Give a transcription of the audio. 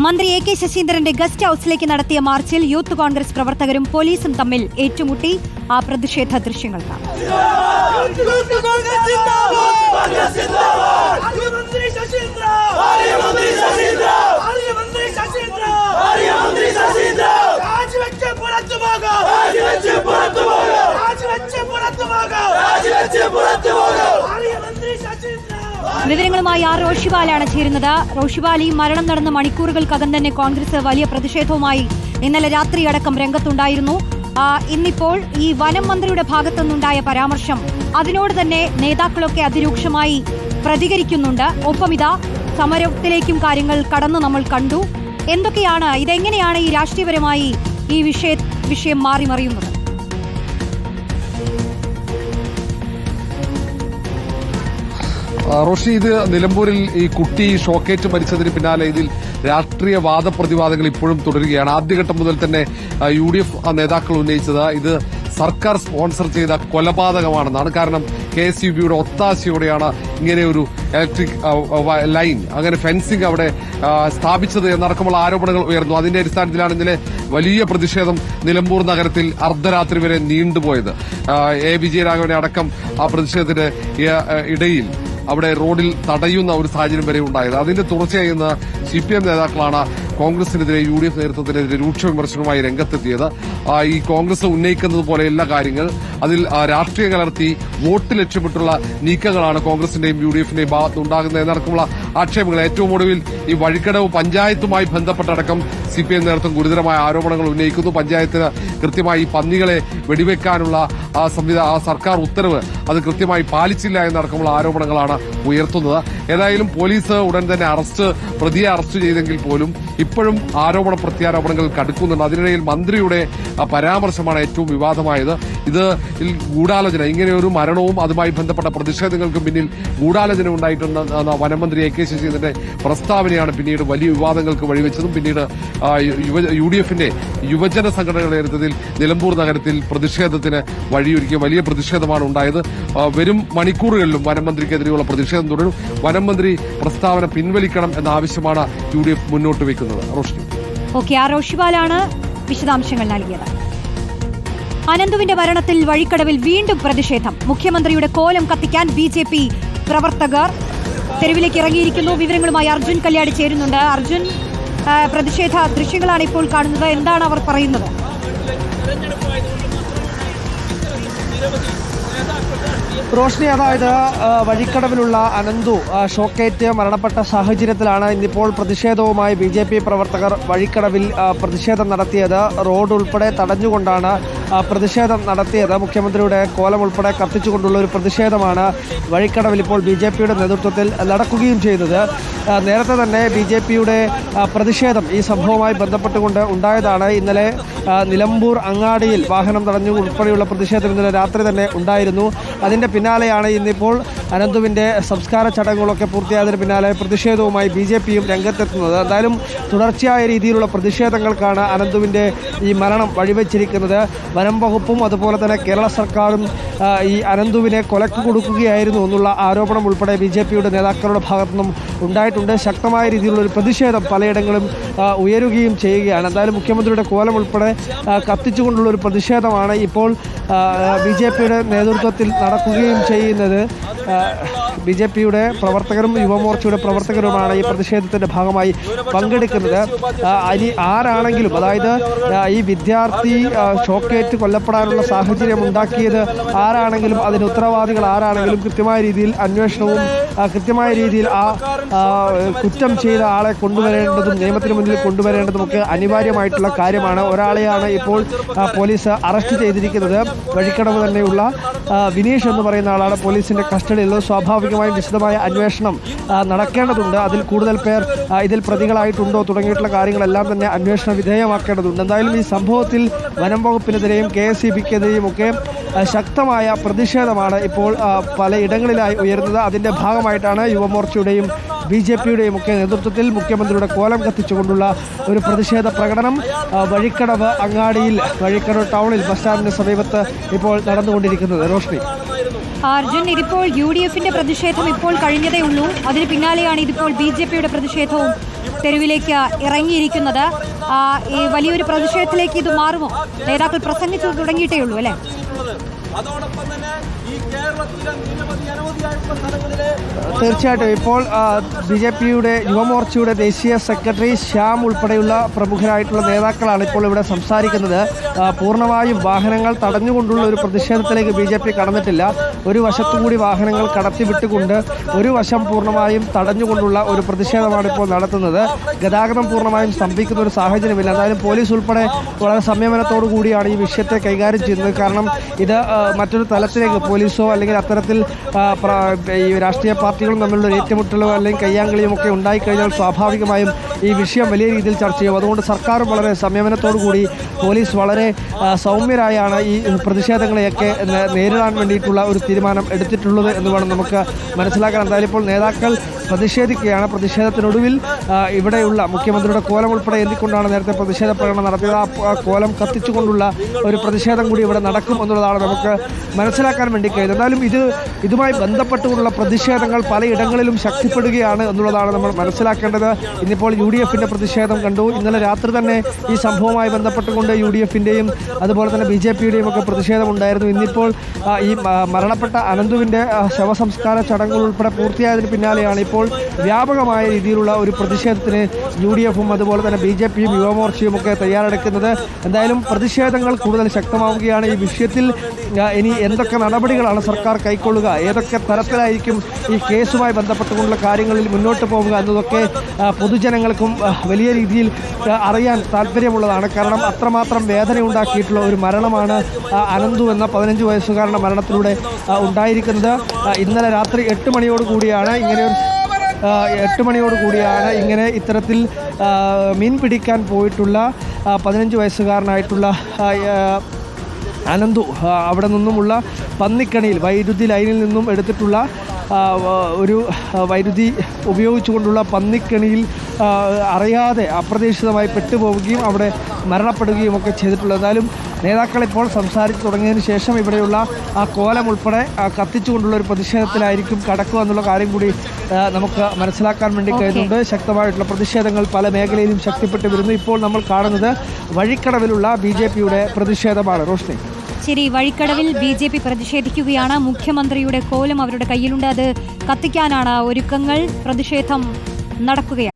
മന്ത്രി A K ശശീന്ദ്രന്റെ guest ഹൌസിലേക്ക് നടത്തിയ മാർച്ചിൽ യൂത്ത് കോൺഗ്രസ് പ്രവർത്തകരും പോലീസും തമ്മിൽ ഏറ്റുമുട്ടി. ആ പ്രതിഷേധ ദൃശ്യങ്ങൾ കാണാം. വിവരങ്ങളുമായി ആർ റോഷിബാലാണ് ചേരുന്നത്. റോഷിപാൽ ഈ മരണം നടന്ന മണിക്കൂറുകൾക്കകം തന്നെ കോൺഗ്രസ് വലിയ പ്രതിഷേധവുമായി ഇന്നലെ രാത്രി അടക്കം രംഗത്തുണ്ടായിരുന്നു ഇന്നിപ്പോൾ ഈ വനം മന്ത്രിയുടെ ഭാഗത്തുനിന്നുണ്ടായ പരാമർശം അതിനോട് തന്നെ നേതാക്കളൊക്കെ അതിരൂക്ഷമായി പ്രതികരിക്കുന്നുണ്ട്. ഒപ്പം ഇതാ സമരത്തിലേക്കും കാര്യങ്ങൾ കടന്നു നമ്മൾ കണ്ടു. എന്തൊക്കെയാണ് ഇതെങ്ങനെയാണ് ഈ രാഷ്ട്രീയപരമായി ഈ വിഷയ വിഷയം മാറി മറിയുന്നത് ആ, റോഷി ഇത് നിലമ്പൂരിൽ ഈ കുട്ടി ഷോക്കേറ്റ് മരിച്ചതിന് പിന്നാലെ ഇതിൽ രാഷ്ട്രീയ വാദപ്രതിവാദങ്ങൾ ഇപ്പോഴും തുടരുകയാണ്. ആദ്യഘട്ടം മുതൽ തന്നെ യു ഡി എഫ് നേതാക്കൾ ഉന്നയിച്ചത് ഇത് സർക്കാർ സ്പോൺസർ ചെയ്ത കൊലപാതകമാണെന്നാണ്. കാരണം കെ എസ് യു ബിയുടെ ഒത്താശയോടെയാണ് ഇങ്ങനെ ഒരു ഇലക്ട്രിക് ലൈൻ അങ്ങനെ ഫെൻസിംഗ് അവിടെ സ്ഥാപിച്ചത് എന്നടക്കമുള്ള ആരോപണങ്ങൾ ഉയർന്നു. അതിന്റെ അടിസ്ഥാനത്തിലാണ് ഇന്നലെ വലിയ പ്രതിഷേധം നിലമ്പൂർ നഗരത്തിൽ അർദ്ധരാത്രി വരെ നീണ്ടുപോയത്. എ. വിജയരാഘവനെ അടക്കം ആ പ്രതിഷേധത്തിന്റെ ഇടയിൽ അവിടെ റോഡിൽ തടയുന്ന ഒരു സാഹചര്യം വരെ ഉണ്ടായത്. അതിന്റെ തുടർച്ചയായി ഇന്ന് സി പി എം നേതാക്കളാണ് കോൺഗ്രസിനെതിരെ യു ഡി എഫ് നേതൃത്വത്തിനെതിരെ രൂക്ഷ വിമർശനവുമായി രംഗത്തെത്തിയത്. ഈ കോൺഗ്രസ് ഉന്നയിക്കുന്നത് പോലെയുള്ള കാര്യങ്ങൾ അതിൽ രാഷ്ട്രീയം കലർത്തി വോട്ട് ലക്ഷ്യമിട്ടുള്ള നീക്കങ്ങളാണ് കോൺഗ്രസിന്റെയും യു ഡി എഫിന്റെയും ഭാഗത്ത് ഉണ്ടാകുന്നത് എന്നടക്കമുള്ള ആക്ഷേപങ്ങൾ ഏറ്റവും ഒടുവിൽ ഈ വഴിക്കടവ് പഞ്ചായത്തുമായി ബന്ധപ്പെട്ടടക്കം സി പി എം നേതൃത്വം ഗുരുതരമായ ആരോപണങ്ങൾ ഉന്നയിക്കുന്നു. പഞ്ചായത്തിന് കൃത്യമായി പന്നികളെ വെടിവെക്കാനുള്ള ആ സംവിധാ സർക്കാർ ഉത്തരവ് അത് കൃത്യമായി പാലിച്ചില്ല എന്നടക്കമുള്ള ആരോപണങ്ങളാണ് ഉയർത്തുന്നത്. ഏതായാലും പോലീസ് ഉടൻ തന്നെ അറസ്റ്റ് പ്രതിയെ അറസ്റ്റ് ചെയ്തെങ്കിൽ പോലും ഇപ്പോഴും ആരോപണ പ്രത്യാരോപണങ്ങൾ കടുക്കുന്നുണ്ട്. അതിനിടയിൽ മന്ത്രിയുടെ പരാമർശമാണ് ഏറ്റവും വിവാദമായത്. ഇത് ഗൂഢാലോചന. ഇങ്ങനെ ഒരു മരണവും അതുമായി ബന്ധപ്പെട്ട പ്രതിഷേധങ്ങൾക്കും പിന്നിൽ ഗൂഢാലോചന ഉണ്ടായിട്ടുണ്ട് എന്ന വനമന്ത്രി എ കെ ശശീന്ദ്രന്റെ പ്രസ്താവനയാണ് പിന്നീട് വലിയ വിവാദങ്ങൾക്ക് വഴിവെച്ചതും. പിന്നീട് യു ഡി എഫിന്റെ യുവജന സംഘടനകളുടെ നേതൃത്വത്തിൽ നിലമ്പൂർ നഗരത്തിൽ പ്രതിഷേധത്തിന് വഴിയൊരുക്കിയ വലിയ പ്രതിഷേധമാണ് ഉണ്ടായത്. വരും മണിക്കൂറുകളിലും വനമന്ത്രിക്കെതിരെയുള്ള പ്രതിഷേധം തുടരും. വനമന്ത്രി പ്രസ്താവന പിൻവലിക്കണം എന്ന ആവശ്യമാണ് യു ഡി എഫ് മുന്നോട്ട് വയ്ക്കുന്നത്. റോഷ്നി. ഓക്കെ ആ റോഷിപാലാണ് വിശദാംശങ്ങൾ നൽകിയത്. അനന്തുവിന്റെ മരണത്തിൽ വഴിക്കടവിൽ വീണ്ടും പ്രതിഷേധം. മുഖ്യമന്ത്രിയുടെ കോലം കത്തിക്കാൻ ബി ജെ പി പ്രവർത്തകർ തെരുവിലേക്ക് ഇറങ്ങിയിരിക്കുന്നു. വിവരങ്ങളുമായി അർജുൻ കല്യാണി ചേരുന്നുണ്ട്. അർജുൻ പ്രതിഷേധ ദൃശ്യങ്ങളാണ് ഇപ്പോൾ കാണുന്നത്. എന്താണ് അവർ പറയുന്നത്? റോഷ്നി അതായത് വഴിക്കടവിലുള്ള അനന്തു ഷോക്കേറ്റ് മരണപ്പെട്ട സാഹചര്യത്തിലാണ് ഇന്നിപ്പോൾ പ്രതിഷേധവുമായി ബി പ്രവർത്തകർ വഴിക്കടവിൽ പ്രതിഷേധം നടത്തിയത്. റോഡ് ഉൾപ്പെടെ തടഞ്ഞുകൊണ്ടാണ് പ്രതിഷേധം നടത്തിയത് മുഖ്യമന്ത്രിയുടെ കോലം ഉൾപ്പെടെ കത്തിച്ചുകൊണ്ടുള്ള ഒരു പ്രതിഷേധമാണ് വഴിക്കടവിൽ ഇപ്പോൾ ബി ജെ പിയുടെ നേതൃത്വത്തിൽ നടക്കുകയും ചെയ്തത്. നേരത്തെ തന്നെ ബി ജെ പിയുടെ പ്രതിഷേധം ഈ സംഭവവുമായി ബന്ധപ്പെട്ടുകൊണ്ട് ഉണ്ടായതാണ്. ഇന്നലെ നിലമ്പൂർ അങ്ങാടിയിൽ വാഹനം തടഞ്ഞു ഉൾപ്പെടെയുള്ള പ്രതിഷേധം ഇന്നലെ രാത്രി തന്നെ ഉണ്ടായിരുന്നു. അതിന്റെ പിന്നാലെയാണ് ഇന്നിപ്പോൾ അനന്തുവിന്റെ സംസ്കാര ചടങ്ങുകളൊക്കെ പൂർത്തിയായതിന് പിന്നാലെ പ്രതിഷേധവുമായി ബി ജെ പിയും രംഗത്തെത്തുന്നത്. എന്തായാലും തുടർച്ചയായ രീതിയിലുള്ള പ്രതിഷേധങ്ങൾക്കാണ് അനന്തുവിന്റെ ഈ മരണം വഴിവെച്ചിരിക്കുന്നത്. വനം വകുപ്പും അതുപോലെ തന്നെ കേരള സർക്കാരും ഈ അനന്തുവിനെ കൊലക്ക് കൊടുക്കുകയായിരുന്നു എന്നുള്ള ആരോപണം ഉൾപ്പെടെ ബി ജെ പിയുടെ നേതാക്കളുടെ ഭാഗത്തുനിന്നും ഉണ്ടായിട്ടുണ്ട്. ശക്തമായ രീതിയിലുള്ള ഒരു പ്രതിഷേധം പലയിടങ്ങളും ഉയരുകയും ചെയ്യുകയാണ്. എന്തായാലും മുഖ്യമന്ത്രിയുടെ കോലം ഉൾപ്പെടെ കത്തിച്ചുകൊണ്ടുള്ള ഒരു പ്രതിഷേധമാണ് ഇപ്പോൾ ബി ജെ പിയുടെ നേതൃത്വത്തിൽ നടക്കുകയും ചെയ്യുന്നത്. ബി ജെ പിയുടെ പ്രവർത്തകരും യുവമോർച്ചയുടെ പ്രവർത്തകരുമാണ് ഈ പ്രതിഷേധത്തിന്റെ ഭാഗമായി പങ്കെടുക്കുന്നത്. ഇനി ആരാണെങ്കിലും അതായത് ഈ വിദ്യാർത്ഥി ഷോക്കേറ്റ് കൊല്ലപ്പെടാനുള്ള സാഹചര്യം ഉണ്ടാക്കിയത് ആരാണെങ്കിലും അതിന് ഉത്തരവാദികൾ ആരാണെങ്കിലും കൃത്യമായ രീതിയിൽ അന്വേഷണവും കൃത്യമായ രീതിയിൽ ആ കുറ്റം ചെയ്ത ആളെ കൊണ്ടുവരേണ്ടതും നിയമത്തിന് മുന്നിൽ കൊണ്ടുവരേണ്ടതും ഒക്കെ അനിവാര്യമായിട്ടുള്ള കാര്യമാണ്. ഒരാളെയാണ് ഇപ്പോൾ പോലീസ് അറസ്റ്റ് ചെയ്തിരിക്കുന്നത്. വഴിക്കടവ് തന്നെയുള്ള വിനീഷ് എന്ന് പറയുന്ന ആളാണ് പോലീസിന്റെ കസ്റ്റഡിയിലുള്ളത്. സ്വാഭാവികമായും വിശദമായ അന്വേഷണം നടക്കേണ്ടതുണ്ട്. അതിൽ കൂടുതൽ പേർ ഇതിൽ പ്രതികളായിട്ടുണ്ടോ തുടങ്ങിയിട്ടുള്ള കാര്യങ്ങളെല്ലാം തന്നെ അന്വേഷണ വിധേയമാക്കേണ്ടതുണ്ട്. എന്തായാലും ഈ സംഭവത്തിൽ വനം വകുപ്പിനെതിരെയും കെ എസ് ഇ ബിക്കെതിരെയും ഒക്കെ ശക്തമായ പ്രതിഷേധമാണ് ഇപ്പോൾ പലയിടങ്ങളിലായി ഉയരുന്നത്. അതിന്റെ ഭാഗമായിട്ടാണ് യുവമോർച്ചയുടെയും ബി ജെ പിയുടെയും ഒക്കെ നേതൃത്വത്തിൽ മുഖ്യമന്ത്രിയുടെ കോലം കത്തിച്ചുകൊണ്ടുള്ള ഒരു പ്രതിഷേധ പ്രകടനം. വഴിക്കടവ് അങ്ങാടിയിൽ വഴിക്കടവ് ടൗണിൽ ബസ് സ്റ്റാൻഡിന് സമീപത്ത് ഇപ്പോൾ നടന്നുകൊണ്ടിരിക്കുന്നത്. റോഷ്നി. അർജുൻ ഇതിപ്പോൾ യു ഡി എഫിന്റെ പ്രതിഷേധം ഇപ്പോൾ കഴിഞ്ഞതേ ഉള്ളൂ. അതിന് പിന്നാലെയാണ് ഇതിപ്പോൾ ബി ജെ പിയുടെ പ്രതിഷേധവും തെരുവിലേക്ക് ഇറങ്ങിയിരിക്കുന്നത്. ഈ വലിയൊരു പ്രതിഷേധത്തിലേക്ക് ഇത് മാറുമോ? നേതാക്കൾ പ്രസംഗിച്ചു തുടങ്ങിയിട്ടേ ഉള്ളൂ അല്ലേ? അതോടൊപ്പം തന്നെ തീർച്ചയായിട്ടും. ഇപ്പോൾ ബി ജെ പിയുടെ യുവമോർച്ചയുടെ ദേശീയ സെക്രട്ടറി ശ്യാം ഉൾപ്പെടെയുള്ള പ്രമുഖരായിട്ടുള്ള നേതാക്കളാണ് ഇപ്പോൾ ഇവിടെ സംസാരിക്കുന്നത്. പൂർണമായും വാഹനങ്ങൾ തടഞ്ഞുകൊണ്ടുള്ള ഒരു പ്രതിഷേധത്തിലേക്ക് ബി ജെ പി കടന്നിട്ടില്ല. ഒരു വശത്തുകൂടി വാഹനങ്ങൾ കടത്തിവിട്ടുകൊണ്ട് ഒരു വശം പൂർണമായും തടഞ്ഞുകൊണ്ടുള്ള ഒരു പ്രതിഷേധമാണ് ഇപ്പോൾ നടത്തുന്നത്. ഗതാഗതം പൂർണമായും സ്തംഭിക്കുന്ന ഒരു സാഹചര്യമില്ല. എന്തായാലും പോലീസ് ഉൾപ്പെടെ വളരെ സംയമനത്തോടു കൂടിയാണ് ഈ വിഷയത്തെ കൈകാര്യം ചെയ്യുന്നത്. കാരണം ഇത് മറ്റൊരു തലത്തിലേക്ക് പോലീസോ അല്ലെങ്കിൽ അത്തരത്തിൽ ഈ രാഷ്ട്രീയ പാർട്ടികളും തമ്മിലുള്ള ഏറ്റുമുട്ടലോ അല്ലെങ്കിൽ കയ്യാങ്കളിയും ഒക്കെ ഉണ്ടായിക്കഴിഞ്ഞാൽ സ്വാഭാവികമായും ഈ വിഷയം വലിയ രീതിയിൽ ചർച്ച ചെയ്യും. അതുകൊണ്ട് സർക്കാരും വളരെ സംയമനത്തോടു കൂടി പോലീസ് വളരെ സൗമ്യരായാണ് ഈ പ്രതിഷേധങ്ങളെയൊക്കെ നേരിടാൻ വേണ്ടിയിട്ടുള്ള ഒരു തീരുമാനം എടുത്തിട്ടുള്ളത് എന്ന് വേണം നമുക്ക് മനസ്സിലാക്കാൻ. എന്തായാലും ഇപ്പോൾ നേതാക്കൾ പ്രതിഷേധിക്കുകയാണ്. പ്രതിഷേധത്തിനൊടുവിൽ ഇവിടെയുള്ള മുഖ്യമന്ത്രിയുടെ കോലം ഉൾപ്പെടെ എന്തിക്കൊണ്ടാണ് നേരത്തെ പ്രതിഷേധ പ്രകടനം നടത്തിയത്? ആ കോലം കത്തിച്ചുകൊണ്ടുള്ള ഒരു പ്രതിഷേധം കൂടി ഇവിടെ നടക്കും എന്നുള്ളതാണ് നമുക്ക് മനസ്സിലാക്കാൻ വേണ്ടി കഴിയുന്നത് എന്നാലും ഇത് ഇതുമായി ബന്ധപ്പെട്ടുകൊണ്ടുള്ള പ്രതിഷേധങ്ങൾ പലയിടങ്ങളിലും ശക്തിപ്പെടുകയാണ് എന്നുള്ളതാണ് നമ്മൾ മനസ്സിലാക്കേണ്ടത്. ഇന്നിപ്പോൾ യു ഡി എഫിന്റെ പ്രതിഷേധം കണ്ടു. ഇന്നലെ രാത്രി തന്നെ ഈ സംഭവവുമായി ബന്ധപ്പെട്ടുകൊണ്ട് യു ഡി എഫിന്റെയും അതുപോലെ തന്നെ ബി ജെ പിയുടെയും ഒക്കെ പ്രതിഷേധമുണ്ടായിരുന്നു ഇന്നിപ്പോൾ ഈ മരണപ്പെട്ട അനന്തുവിന്റെ ശവസംസ്കാര ചടങ്ങുകൾ ഉൾപ്പെടെ പൂർത്തിയായതിന് പിന്നാലെയാണ് ഇപ്പോൾ വ്യാപകമായ രീതിയിലുള്ള ഒരു പ്രതിഷേധത്തിന് യു ഡി എഫും അതുപോലെ തന്നെ ബി ജെ പിയും യുവമോർച്ചയും ഒക്കെ തയ്യാറെടുക്കുന്നത്. എന്തായാലും പ്രതിഷേധങ്ങൾ കൂടുതൽ ശക്തമാവുകയാണ്. ഈ വിഷയത്തിൽ ഇനി എന്തൊക്കെ നടപടികളാണ് സർക്കാർ കൈക്കൊള്ളുക? ഏതൊക്കെ തരത്തിലായിരിക്കും ഈ കേസുമായി ബന്ധപ്പെട്ടുകൊണ്ടുള്ള കാര്യങ്ങളിൽ മുന്നോട്ട് പോവുക എന്നതൊക്കെ പൊതുജനങ്ങൾക്കും വലിയ രീതിയിൽ അറിയാൻ താല്പര്യമുള്ളതാണ്. കാരണം അത്രമാത്രം വേദന ഉണ്ടാക്കിയിട്ടുള്ള ഒരു മരണമാണ് അനന്തു എന്ന പതിനഞ്ച് വയസ്സുകാരന്റെ മരണത്തിലൂടെ ഉണ്ടായിരിക്കുന്നത്. ഇന്നലെ രാത്രി എട്ട് മണിയോട് കൂടിയാണ് ഇങ്ങനെ ഒരു എട്ട് മണിയോട് കൂടിയാണ് ഇങ്ങനെ ഇത്തരത്തിൽ മീൻ പിടിക്കാൻ പോയിട്ടുള്ള പതിനഞ്ച് വയസ്സുകാരനായിട്ടുള്ള അനന്തു അവിടെ നിന്നുമുള്ള പന്നിക്കണിയിൽ വൈദ്യുതി ലൈനിൽ നിന്നും എടുത്തിട്ടുള്ള ഒരു വൈദ്യുതി ഉപയോഗിച്ചുകൊണ്ടുള്ള പന്നിക്കണിയിൽ അറിയാതെ അപ്രതീക്ഷിതമായി പെട്ടുപോവുകയും അവിടെ മരണപ്പെടുകയും ഒക്കെ ചെയ്തിട്ടുള്ളത്. എന്നാലും നേതാക്കൾ ഇപ്പോൾ സംസാരിച്ചു തുടങ്ങിയതിന് ശേഷം ഇവിടെയുള്ള ആ കോലം ഉൾപ്പെടെ കത്തിച്ചുകൊണ്ടുള്ള ഒരു പ്രതിഷേധത്തിലായിരിക്കും കടക്കുക എന്നുള്ള കാര്യം കൂടി നമുക്ക് മനസ്സിലാക്കാൻ വേണ്ടി കഴിയുന്നുണ്ട് ശക്തമായിട്ടുള്ള പ്രതിഷേധങ്ങൾ പല മേഖലയിലും ശക്തിപ്പെട്ടു വരുന്നു ഇപ്പോൾ നമ്മൾ കാണുന്നത് വഴിക്കടവിലുള്ള ബി ജെ പിയുടെ പ്രതിഷേധമാണ്. റോഷ്നി. ശരി വഴിക്കടവിൽ ബി ജെ പി പ്രതിഷേധിക്കുകയാണ്. മുഖ്യമന്ത്രിയുടെ കോലം അവരുടെ കയ്യിലുണ്ട്. അത് കത്തിക്കാനാണ് ഒരുക്കങ്ങൾ. പ്രതിഷേധം നടക്കുകയാണ്.